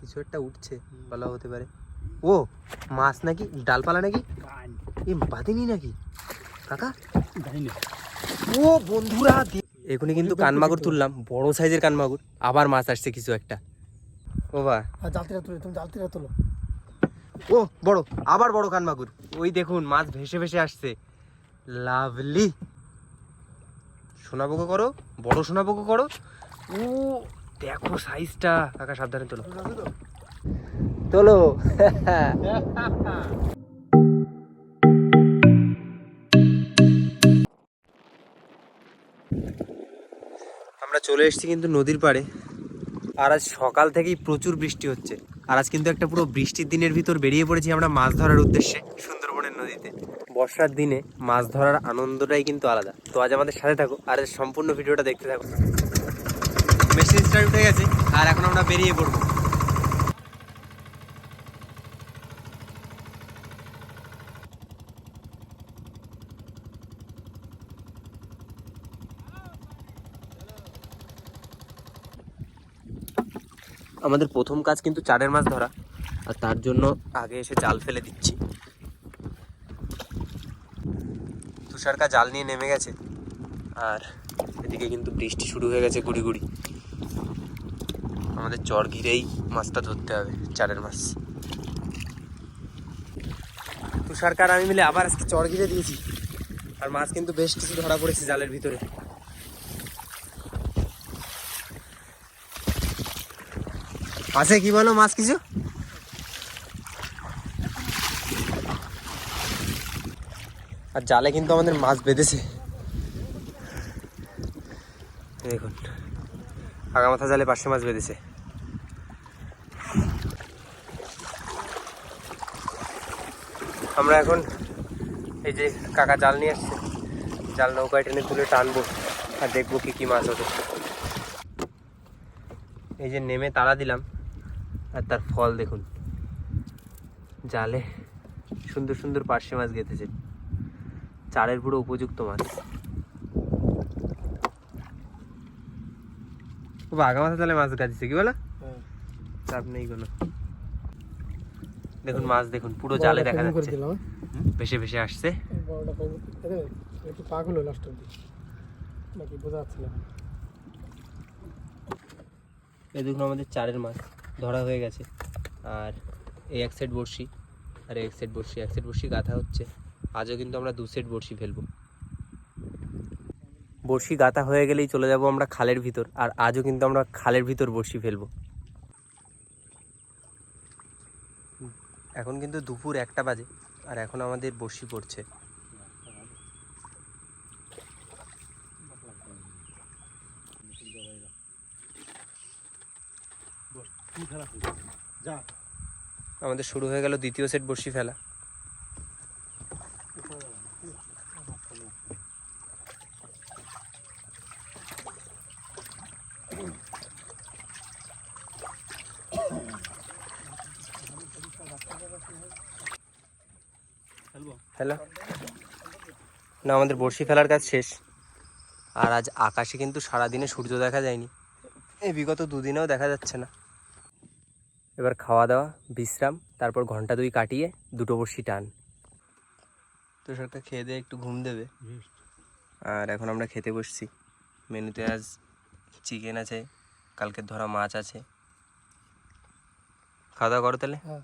কিছু একটা উঠছে বলা হতে পারে। ও মাছ নাকি? ডালপালা নাকি? এ বাঁধেনি নাকি? কাকা? ও বন্ধুরা এখনই কিন্তু কানমাগুর তুললাম। বড় সাইজের কানমাগুর। আবার মাছ আসছে কিছু একটা। ও বা। আর জাল থেকে তুলে তুমি জাল থেকে তোলো। ও বড় আবার বড় কানমাগুর। ওই দেখুন মাছ ভেসে ভেসে আসছে। লাভলি। সোনাবুকো করো বড় সোনাবুকো করো। ও দেখো সাইজটা কাকা, সাবধানে তোলো। তোলো। আমরা চলে এসেছি কিন্তু নদীর পাড়ে। আর আজ সকাল থেকেই প্রচুর বৃষ্টি হচ্ছে। আর আজ কিন্তু একটা পুরো বৃষ্টির দিনের ভিতর বেরিয়ে পড়েছি আমরা মাছ ধরার উদ্দেশ্যে সুন্দরবনের নদীতে। বর্ষার দিনে মাছ ধরার আনন্দটাই কিন্তু আলাদা। তো আজ আমাদের সাথে থাকো। আর সম্পূর্ণ ভিডিওটা দেখতে থাকো। মেশিন স্টার্ট উঠে গেছে, আর এখন আমরা বেরিয়ে পড়ব। আমাদের প্রথম কাজ কিন্তু চারের মাছ ধরা, আর তার জন্য আগে এসে জাল ফেলে দিচ্ছি। তুষারকা জাল নিয়ে নেমে গেছে, আর এদিকে কিন্তু বৃষ্টি শুরু হয়ে গেছে গুড়ি গুড়ি। আমাদের চর ঘিরেই মাছটা ধরতে হবে চারের মাছ। তুষারকার আমি মিলে আবার আজকে চর ঘিরে দিয়েছি। আর মাছ কিন্তু বেশ কিছু ধরা পড়েছে জালের ভিতরে। আছে কি বলো মাছ কিছু? আর জালে কিন্তু আমাদের মাছ বেঁধেছে। দেখুন আগা মাথা জালে পাঁচশো মাছ বেঁধেছে। আমরা এখন এই যে কাকা জাল নিয়ে আসছে জাল নৌকায় টেনে তুলে টানবো আর দেখব কি কি মাছ ওঠে। এই যে নেমে তাড়া দিলাম আর তার ফল দেখুন। জালে সুন্দর সুন্দর পার্শে মাছ গেঁথেছে। চারের পুরো উপযুক্ত মাছ। ও আগা মাথা তাহলে মাছ গাছিছে কি বলো? চাপ নেই কোনো। দেখুন মাছ দেখুন পুরো জালে দেখা যাচ্ছে। ভেসে ভেসে আসছে। একটু পাগল হলো বোঝা যাচ্ছে না। এই দেখুন আমাদের চারের মাছ ধরা হয়ে গেছে। আর এই এক সেট বড়শি আর এক সেট বড়শি এক সেট বড়শি গাঁথা হচ্ছে। আজও কিন্তু আমরা দু সেট বড়শি ফেলব। বড়শি গাঁথা হয়ে গেলেই চলে যাব আমরা খালের ভিতর আর আজও কিন্তু আমরা খালের ভিতর বড়শি ফেলব। এখন কিন্তু দুপুর একটা বাজে আর এখন আমাদের বসি পড়ছে আমাদের শুরু হয়ে গেল দ্বিতীয় সেট বসি ফেলা হ্যালো না, আমাদের বড়শি ফেলার কাজ শেষ। আর আজ আকাশে কিন্তু সারাদিনে সূর্য দেখা যায়নি। এই বিগত দুদিনেও দেখা যাচ্ছে না। এবার খাওয়া দাওয়া, বিশ্রাম, তারপর ঘণ্টা দুই কাটিয়ে দুটো বড়শি টান। তো সরকার খেয়ে দিয়ে একটু ঘুম দেবে? আর এখন আমরা খেতে বসছি। মেনুতে আজ চিকেন আছে কালকের ধরা মাছ আছে। খাওয়া দাওয়া করো তাহলে। হ্যাঁ।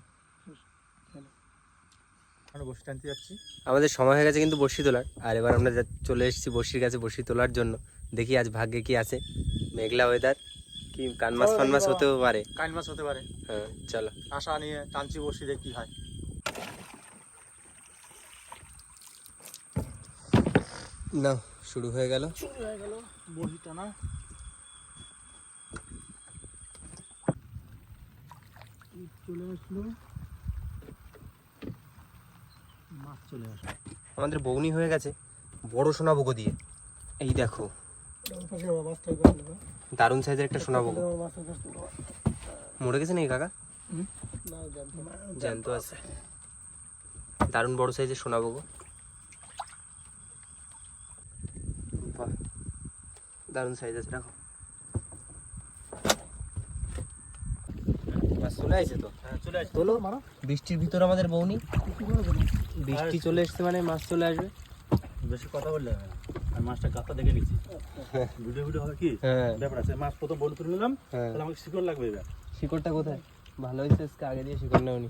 আমরা বসে টানতে যাচ্ছি। আমাদের সময় হয়ে গেছে কিন্তু বড়শি তোলার আর এবার আমরা চলে এসেছি বসির কাছে বড়শি তোলার জন্য। দেখি আজ ভাগ্যে কি আছে। মেঘলা ওয়েদার কি কানমাস ফানমাস হতেও পারে। কাইন মাছ হতে পারে। হ্যাঁ চলো। আশা নিয়ে টানছি বসি দেখি হয়। না শুরু হয়ে গেল। শুরু হয়ে গেল। বসি টানা চলে আসলো। মাছ চলে আসলো আমাদের বৌনি হয়ে গেছে বড় সোনা বগো দিয়ে। এই দেখো। দারুণ সাইজের একটা সোনা বগো গেছে মরে গেছে নাকি কাকা? জ্যান্ত আছে। দারুণ বড় সাইজের সোনা বগো বাহ। দারুণ সাইজ আছে রাখো চলে আসছে তো? হ্যাঁ চলে আসছে তোলো। বৃষ্টির ভিতর আমাদের বৌনি। বৃষ্টি চলে এসছে মানে মাছ চলে আসবে। বেশি কথা বললে আমি মাছটা গাঁথা দেখে নিচ্ছি। ভিডিও ভিডিও হবে কি? হ্যাঁ। ব্যাপার আছে মাছ প্রথম বল তুলে নিলাম হ্যাঁ। তাহলে আমাকে শিকড় লাগবে এবার। শিকড়টা কোথায়? ভালো হয়েছে আজকে আগে দিয়ে শিকড় নেওনি।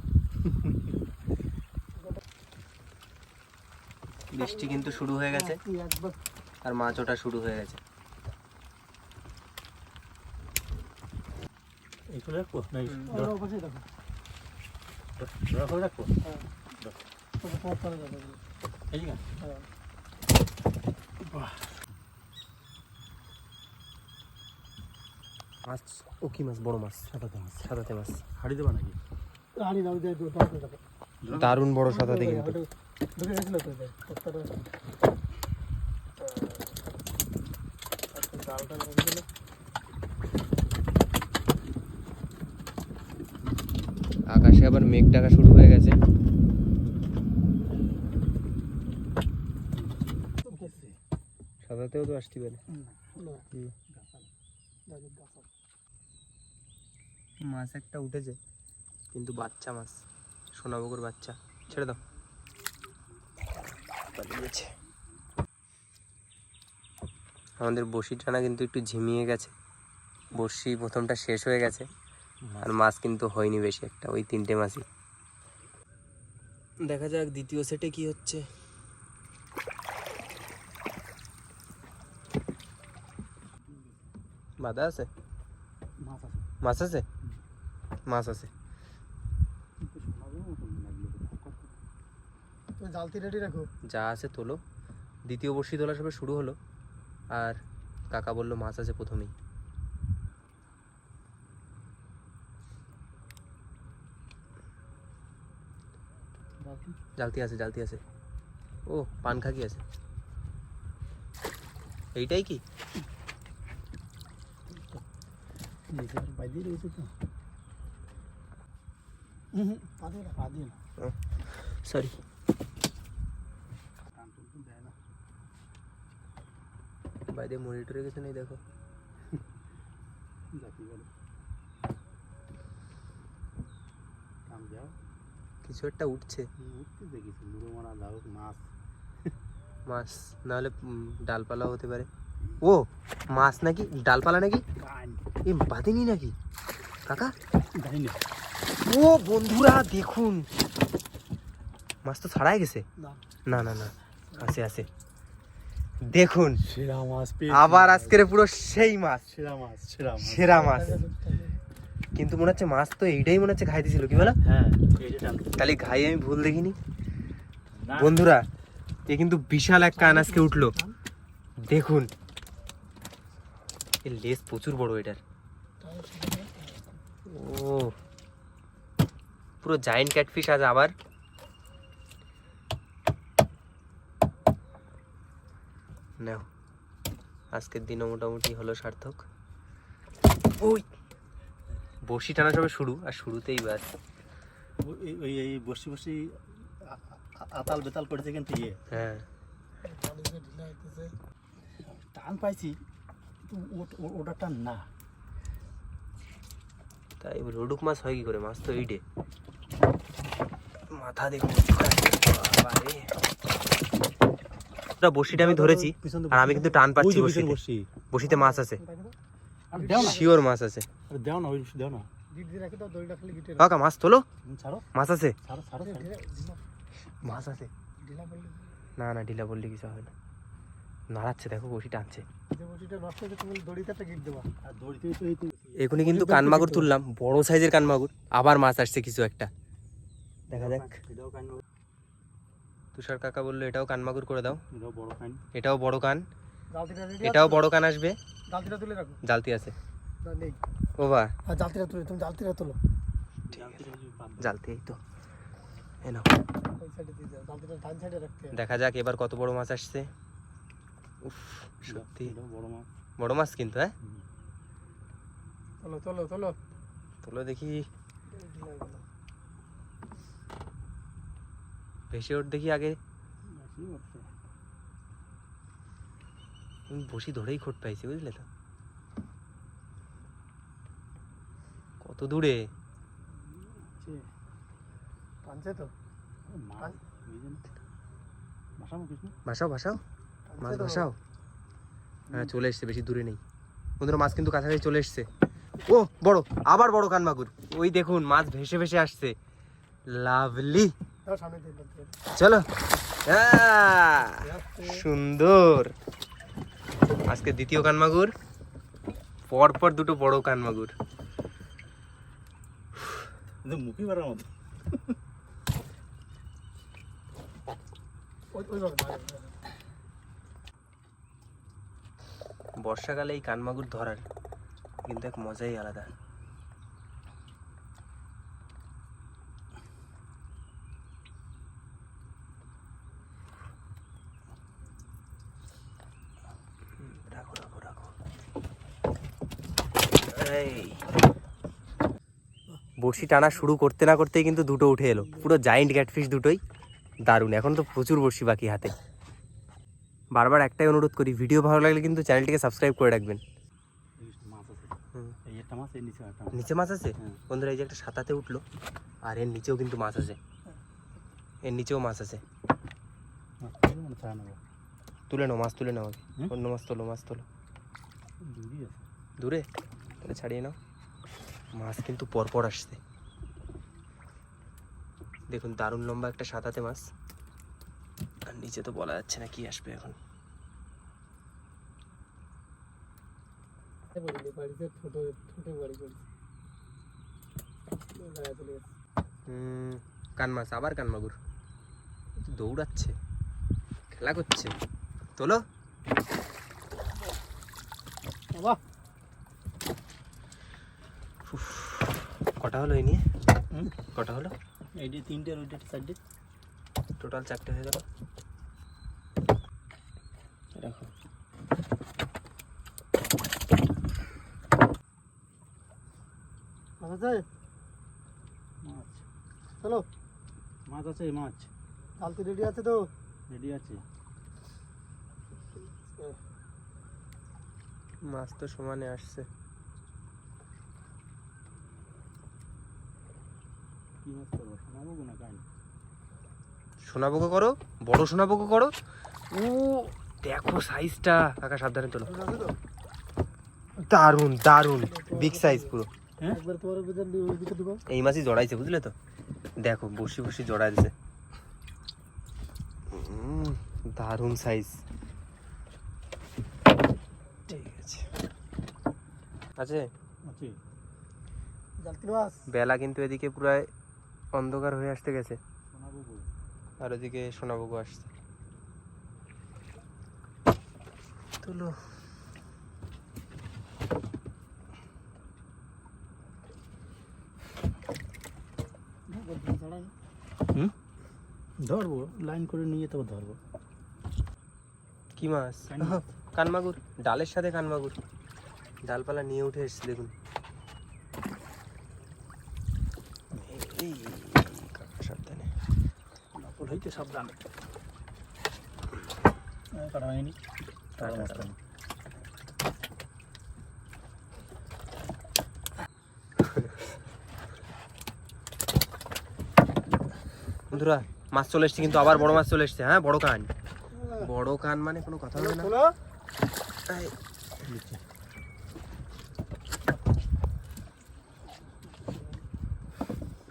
বৃষ্টি কিন্তু শুরু হয়ে গেছে। আর মাছ ওটা শুরু হয়ে গেছে। রাখব না দেখো রাখব হ্যাঁ এই হ্যাঁ মাছ ও কি মাছ বড় মাছ সাদাতে মাছ সাদাতে মাছ হাড়ি দেবা নাকি হানি দাও দিয়ে দেখো দারুণ বড় সাদাতে কিন্তু ঢুকে গেছিল তো এটা জালটা লেগে গেল আকাশে আবার মেঘ ডাকা শুরু হয়ে গেছে। সাদাতেও তো আসতে পারে মাছ একটা উঠেছে কিন্তু বাচ্চা মাছ সোনাবগর বাচ্চা। ছেড়ে দাও। পালিয়েছে। আমাদের বসি টানা কিন্তু একটু ঝিমিয়ে গেছে। বড়শি প্রথমটা শেষ হয়ে গেছে। আর মাছ কিন্তু হয়নি বেশি একটা ওই তিনটে মাছই। দেখা যাক দ্বিতীয় সেটে কি হচ্ছে। বাধা আছে? মাছ আছে। মাছ আছে? জালতি রেডি রাখো যা আছে তোলো। দ্বিতীয় বর্ষি তোলা সবে শুরু হলো। আর কাকা বলল মাছ আছে প্রথমেই বাকি জালতি আছে জালতি আছে ও পান খাকি আছে এইটাই কি নিচে বাইরে রয়েছে তো হুম পা দিয়ে পা দিয়ে না সরি টান টুন তো দেয় না বাইরে মনিটরে গেছে নেই দেখো কিছু একটা উঠছে। মুড়ো মারা মাছ। মাছ নাহলে ডালপালা হতে পারে। ও মাছ নাকি? ডালপালা নাকি? এ বাঁধেনি নাকি? কাকা? ও বন্ধুরা দেখুন। মাছ তো ছাড়াই গেছে। না। না না না আছে আছে। দেখুন সেরা মাছ আবার আজকের পুরো সেই মাছ। সেরা মাছ সেরা মাছ। সেরা মাছ। কিন্তু মনে হচ্ছে মাছ তো এইটাই মনে হচ্ছে ঘাই দিছিল কি বলা? হ্যাঁ তাহলে ঘাই আমি ভুল দেখিনি। বন্ধুরা এ কিন্তু বিশাল এক কান আজকে উঠল। দেখুন। এর লেজ প্রচুর বড় এটার। ও। পুরো জায়েন্ট ক্যাটফিশ আজ আবার। নাও আজকের দিনও মোটামুটি হলো সার্থক। ওই। বসি টানা সবে শুরু আর শুরুতেই বাস ওই- এই বসে বসে আতাল বেতাল করেছে কিন্তু ইয়ে। হ্যাঁ। টান পাইছি ওটা টান না। তাই রোডুক মাছ হয় কি করে? মাছ তো এইটে। মাথা দেখুন। ওটা বসিটা আমি ধরেছি আর আমি কিন্তু টান পাচ্ছি বসিতে মাছ আছে। শিওর মাছ আছে। আরে দেও না ওই দেও না। গিট দিয়ে রাখি দাও দড়িটা খালি গিটে কাকা মাছ তোলো? ছাড়ো। মাছ আছে? ছাড়ো ছাড়ো ছাড়ো। মাছ আছে। ঢিলা না না ঢিলা বললে কিছু হবে না। নাড়াচ্ছে দেখো টানছে যে বটিটা নষ্ট হয়েছে তুমি দড়িতে একটা গিট দেবা। আর দড়িতেই তো এই তো এখনই কিন্তু কানমাগুর তুললাম বড় সাইজের কানমাগুর। আবার মাছ আসছে কিছু একটা। দেখা যাক। তুষার কাকা বলল এটাও কানমাগুর করে দাও। এটাও বড় কান। এটাও বড় কান। এটাও বড় কান আসবে। তুলে রাখো। জালতি আছে। নেই। ও বা আর জালতিটা তুলে তুমি জালতিটা তোলো। তো। দেখা যাক এবার কত বড় মাছ আসছে। উফ সত্যি। এটাও বড় মাছ। বড় মাছ কিন্তু হ্যাঁ? তোলো তোলো তোলো। তোলো দেখি। ভেসে ওঠ দেখি আগে। বসি ধরেই খোট পাইছি বুঝলে তো? কত দূরে? টানছে তো। ভাসাও ভাসাও মাছ ভাসাও? হ্যাঁ চলে এসছে বেশি দূরে নেই। বন্ধুরা মাছ কিন্তু কাছাকাছি চলে এসছে। ও বড় আবার বড় কান মাগুর ওই দেখুন মাছ ভেসে ভেসে আসছে। লাভলি। চলো। সুন্দর। আজকে দ্বিতীয় কানমাগুর পরপর দুটো বড় কানমাগুর। কিন্তু মুখি বাড়ার মতো। বর্ষাকালে এই কানমাগুর ধরার কিন্তু এক মজাই আলাদা হুম, রাখো রাখো রাখো এই বড়শি টানা শুরু করতে না করতেই কিন্তু দুটো উঠে এলো। পুরো জায়েন্ট ক্যাটফিশ দুটোই। দারুণ এখন তো প্রচুর বড়শি বাকি হাতে। বারবার একটাই অনুরোধ করি ভিডিও ভালো লাগলে কিন্তু চ্যানেলটিকে সাবস্ক্রাইব করে রাখবেন। নিচে মাছ। আছে? হ্যাঁ। বন্ধুরা এই যে একটা সাতাতে উঠল আর এর নিচেও কিন্তু মাছ আছে। এর নিচেও মাছ আছে। তুলে নাও মাছ তুলে নাও। অন্য মাছ তোলো মাছ তোলো। দূরে? তাহলে ছাড়িয়ে নাও। মাছ কিন্তু পরপর আসছে। দেখুন দারুণ লম্বা একটা সাতাতে মাছ। আর নিচে তো বলা যাচ্ছে না কি আসবে এখন। কান মাছ আবার কান মাগুর। দৌড়াচ্ছে খেলা করছে। তোলো। বাবা কটা হলো এই নিয়ে? হুম? কটা হলো? এই যে তিনটে আর ওইটা চারটে। টোটাল চারটে হয়ে গেল। রাখো। মাছ আছে? মাছ। চলো। মাছ আছে মাছ। কালকে রেডি আছে তো? রেডি আছে। মাছ তো সমানে আসছে। কি মাছ করব শোনাবো না কাহিনি সোনাবুকো করো বড় সোনাবুকো করো। ও দেখো সাইজটা কাকা সাবধানে তোলো দারুণ দারুণ বিগ সাইজ পুরো। এই মাছই জড়াইছে বুঝলে তো? দেখো বসি বসি জড়াই দিছে দারুণ সাইজ ঠিক আছে। আছে? বেলা কিন্তু এদিকে পুরাই অন্ধকার হয়ে আসতে গেছে। আর ওদিকে সোনাবুকু আসছে। তুলো। ধরবো লাইন করে নিয়ে তবে ধরবো। কি মাছ? কান মাছ। কানমাগুর ডালের সাথে কানমাগুর। ডালপালা নিয়ে উঠে এসছে দেখুন এই কাকা সাবধানে নকল হইতে সাবধান কাটা হয়নি। মাছ বন্ধুরা মাছ চলে এসছে কিন্তু আবার বড় মাছ চলে এসছে হ্যাঁ বড় কান। বড় কান মানে কোনো কথা হবে না।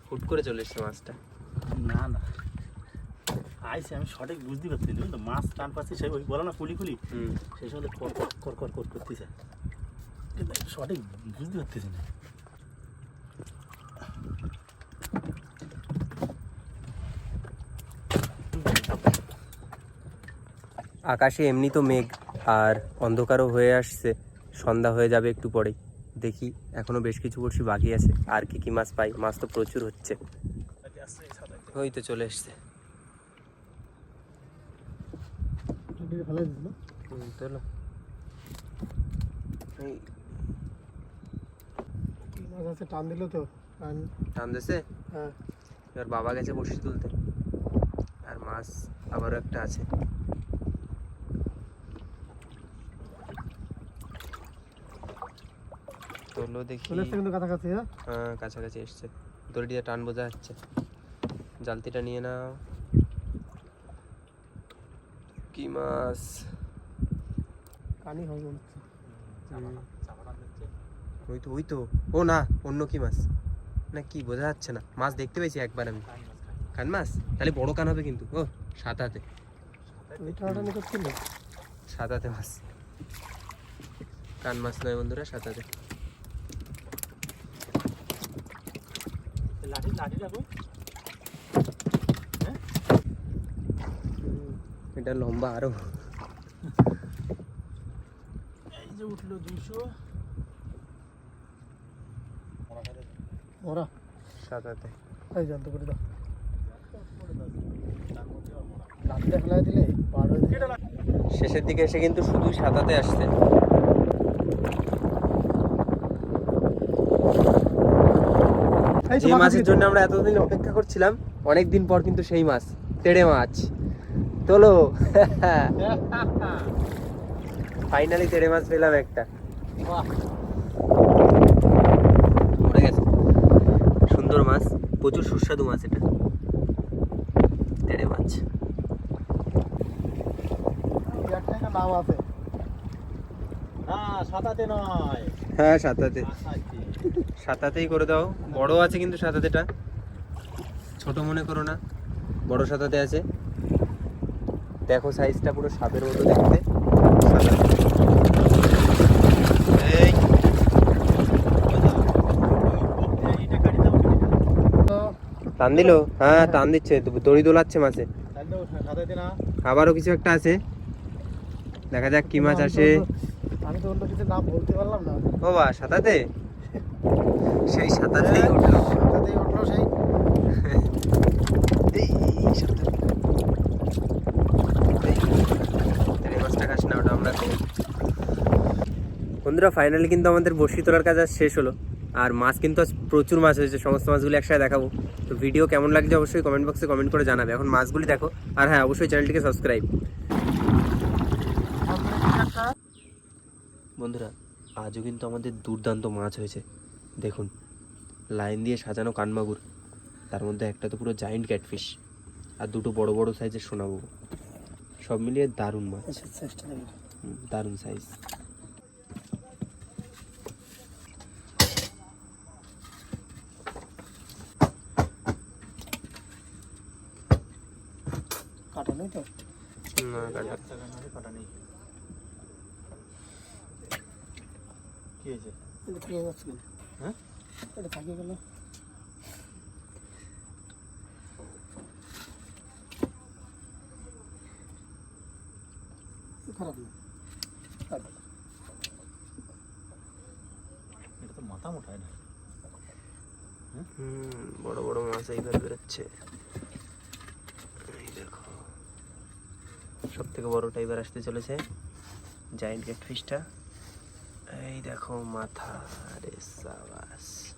হুট করে চলে এসছে মাছটা। না না। আইসে আমি সঠিক বুঝতে পারছি না তো মাছ টান পাচ্ছি সে ওই বলো না কুলি কুলি। সেই সময় কর কর কর কর কর করতেছে। কিন্তু সঠিক বুঝতে পারতেছি না। আকাশে এমনি তো মেঘ আর অন্ধকারও হয়ে আসছে। সন্ধ্যা হয়ে যাবে একটু পরেই। দেখি এখনও বেশ কিছু বড়শি বাকি আছে। আর কি কি মাছ পাই? মাছ তো প্রচুর হচ্ছে। ওই তো চলে এসছে। রেডি ফেলে দিস না। এই মাছ আছে টান দিল তো। টান। দিছে? হ্যাঁ। এবার বাবা গেছে বড়শি তুলতে। আর মাছ আবারও একটা আছে। তোলো দেখি। কিন্তু কাছাকাছি হ্যাঁ? হ্যাঁ কাছাকাছি এসছে। দড়ি দিয়ে টান বোঝা যাচ্ছে। জালতিটা নিয়ে নাও। কি মাছ? কানি হবে ওই তো ওই তো। ও না অন্য কি মাছ? না কি বোঝা যাচ্ছে না। মাছ দেখতে পেয়েছি একবার আমি। কান মাছ তাহলে বড় কান হবে কিন্তু। ও সাতাতে সাতাতে মাছ। কান মাছ নয় বন্ধুরা সাতাতে লাঠি লাঠি রাখো। এটা লম্বা আরও। এই যে উঠল দুশো ওরা সাতাতে এই জানতে করে দাও। রাত্রে ফেলাই দিলে পার শেষের দিকে এসে কিন্তু শুধু সাতাতে আসছে। এই যে মাছের জন্য আমরা এতদিন অপেক্ষা করছিলাম অনেকদিন পর কিন্তু সেই মাছ তেড়ে মাছ। তোলো। ফাইনালি তেড়ে মাছ পেলাম একটা। মরে গেছে। সুন্দর মাছ প্রচুর সুস্বাদু মাছ এটা। তেড়ে মাছ। নাম আছে। সাতাতে নয়। হ্যাঁ সাতাতে। সাতাতেই করে দাও। বড় আছে কিন্তু সাতাতেটা। ছোট মনে করো না। বড় সাতাতে আছে। দেখো সাইজটা পুরো সাপের মতো দেখতে। এই। এইটা কাটি দাও তো টান দিল? হ্যাঁ টান দিচ্ছে। দড়ি দোলাচ্ছে মাছে আবারও কিছু একটা আছে। দেখা যাক কি মাছ আসে। আমি তো অন্য কিছু নাম বলতে পারলাম না। ও বা সাতাতে? সেই সাতাতেই উঠল। তাতেই উঠল সেই। এই এই সাতাতে। এই, তেড়ে মাছটা খাস না ওটা আমরা খাব বন্ধুরা ফাইনালি কিন্তু আমাদের বসি তোলার কাজ আজ শেষ হলো। আর মাছ কিন্তু আজ প্রচুর মাছ হয়েছে সমস্ত মাছগুলি একসাথে দেখাবো। তো ভিডিও কেমন লাগছে অবশ্যই কমেন্ট বক্সে কমেন্ট করে জানাবে। এখন মাছগুলি দেখো। আর হ্যাঁ অবশ্যই চ্যানেলটিকে সাবস্ক্রাইব বন্ধুরা আজও কিন্তু আমাদের দুর্দান্ত মাছ হয়েছে। দেখুন লাইন দিয়ে সাজানো কানমাগুর। তার মধ্যে একটা তো পুরো জায়েন্ট ক্যাটফিশ আর দুটো বড় বড় সাইজের সোনাবু সব মিলিয়ে দারুণ মাছ। হুম, দারুণ সাইজ কাটা নেই তো একটা কান্নারে কাটা নেই কি হয়েছে হ্যাঁ? এটা থাকিয়ে গেল। খারাপ না। এটা তো মাথা মোটায় না। হুম বড় বড় মাছ এইবার বেরোচ্ছে। এই দেখো। সব থেকে বড়টা এবার আসতে চলেছে। জায়েন্ট ক্যাটফিশটা এই দেখো মাথা আরে সাবাস হুম। চলো